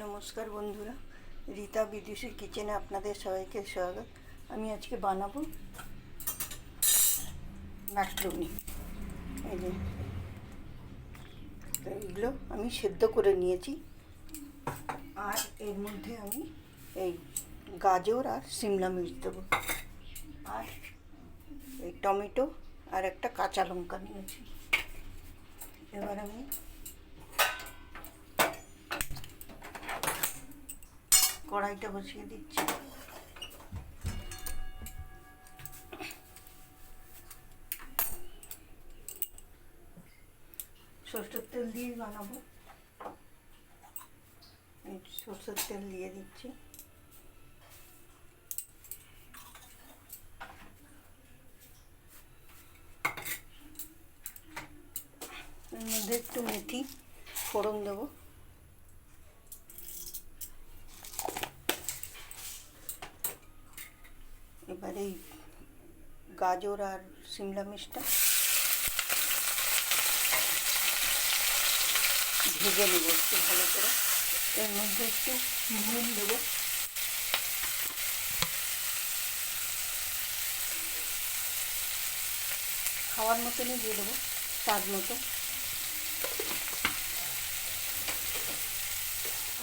নমস্কার বন্ধুরা, রীতা বিদুষীর কিচেনে আপনাদের সবাইকে স্বাগত। আমি আজকে বানাবো ম্যাক্রোনি এই যে এগুলো আমি সেদ্ধ করে নিয়েছি। আর এর মধ্যে আমি এই গাজর আর সিমলা মির্চ দেবো। আর এই টমেটো আর একটা কাঁচা লঙ্কা নিয়েছি। এবার আমি কড়াইটা বসিয়ে দিচ্ছি। সরষের তেল দিয়ে বানাবো। সরষের তেল দিয়ে দিচ্ছি। মধ্যে একটু মেথি ফোড়ন দেবো এবার এই গাজর আর সিমলা মিষ্টা ভেজে নেব একটু ভালো করে। এর মধ্যে একটু নুন দেবো। খাওয়ার মতনই দিয়ে দেবো, স্বাদ মতো।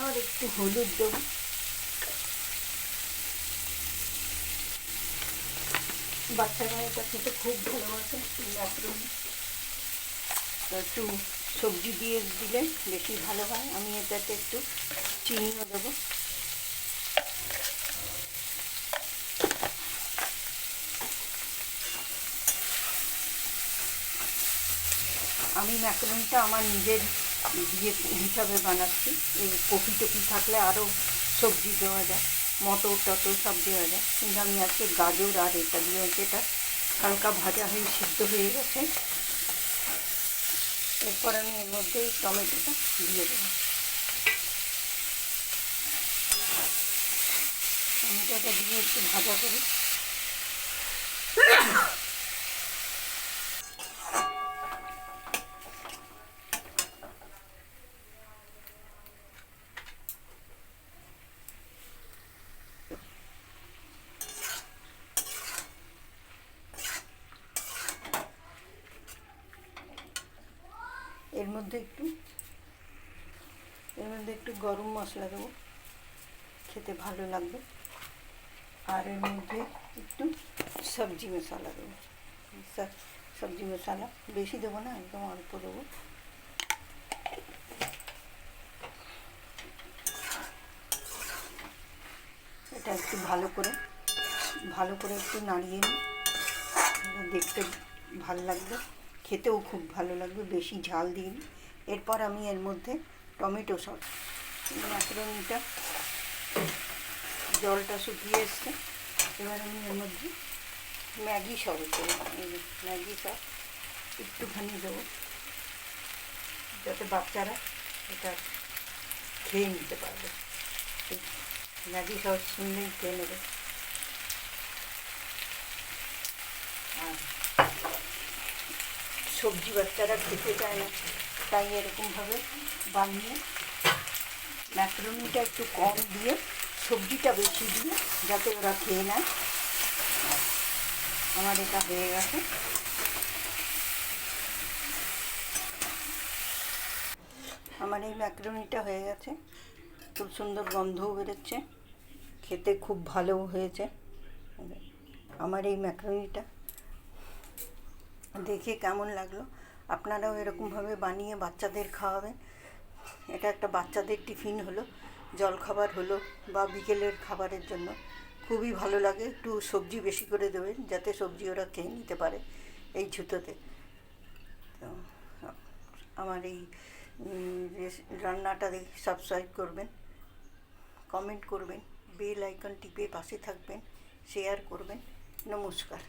আর একটু হলুদ দেবো। বাচ্চারা এটা খেতে খুব ভালোবাসে তো একটু সবজি দিয়ে দিলে বেশি ভালো হয়। আমি এটাতে একটু চিনিও দেবো। আমি ম্যাক্রোনিটা আমার নিজের ইয়ে হিসাবে বানাচ্ছি। এই কপি টপি থাকলে আরও সবজি দেওয়া যায়। মটর টটর সব দেওয়া যায়। কিন্তু আমি আজকে গাজর আর এটা দিয়ে এটা হালকা ভাজা হয়ে সিদ্ধ হয়ে গেছে। এরপর আমি এর মধ্যে টমেটোটা দিয়ে দেবো। টমেটোটা দিয়ে একটু ভাজা করি এর মধ্যে একটু, এর মধ্যে একটু গরম মশলা দেবো, খেতে ভালো লাগবে। আর এর মধ্যে একটু সবজি মশলা দেবো। সবজি মশলা বেশি দেবো না, একদম অল্প দেবো। এটা একটু ভালো করে ভালো করে একটু নাড়িয়ে নিই, দেখতে ভালো লাগবে। খেতেও খুব ভালো লাগবে, বেশি ঝাল দিই এরপর আমি এর মধ্যে টমেটো সস। ম্যাকরনিটা জলটা শুকিয়ে এসছে। এবার আমি এর মধ্যে ম্যাগি সস দেবো। ম্যাগি সস একটুখানি দেবো। যাতে বাচ্চারা এটা খেয়ে নিতে পারবে। ম্যাগি সস শুনলেই খেয়ে নেবে আর সবজি বাচ্চারা খেতে চায় না। তাই এরকমভাবে বানিয়ে ম্যাক্রোনিটা একটু কম দিয়ে সবজিটা বেশি দিয়ে যাতে ওরা খেয়ে নেয়। আমার এটা হয়ে গেছে। আমার এই ম্যাক্রোনিটা হয়ে গেছে। খুব সুন্দর গন্ধও বেরোচ্ছে। খেতে খুব ভালোও হয়েছে। আমার এই ম্যাক্রোনিটা দেখে কেমন লাগল? আপনারাও এরকমভাবে বানিয়ে বাচ্চাদের খাওয়াবেন। এটা একটা বাচ্চাদের টিফিন হলো, জলখাবার হলো বা বিকেলের খাবারের জন্য। খুবই ভালো লাগে, একটু সবজি বেশি করে দেবেন যাতে সবজি ওরা খেয়ে নিতে পারে এই ছুতোতে তো আমার এই রান্নাটা দেখে সাবস্ক্রাইব করবেন কমেন্ট করবেন বেল আইকন টিপে পাশে থাকবেন শেয়ার করবেন। নমস্কার।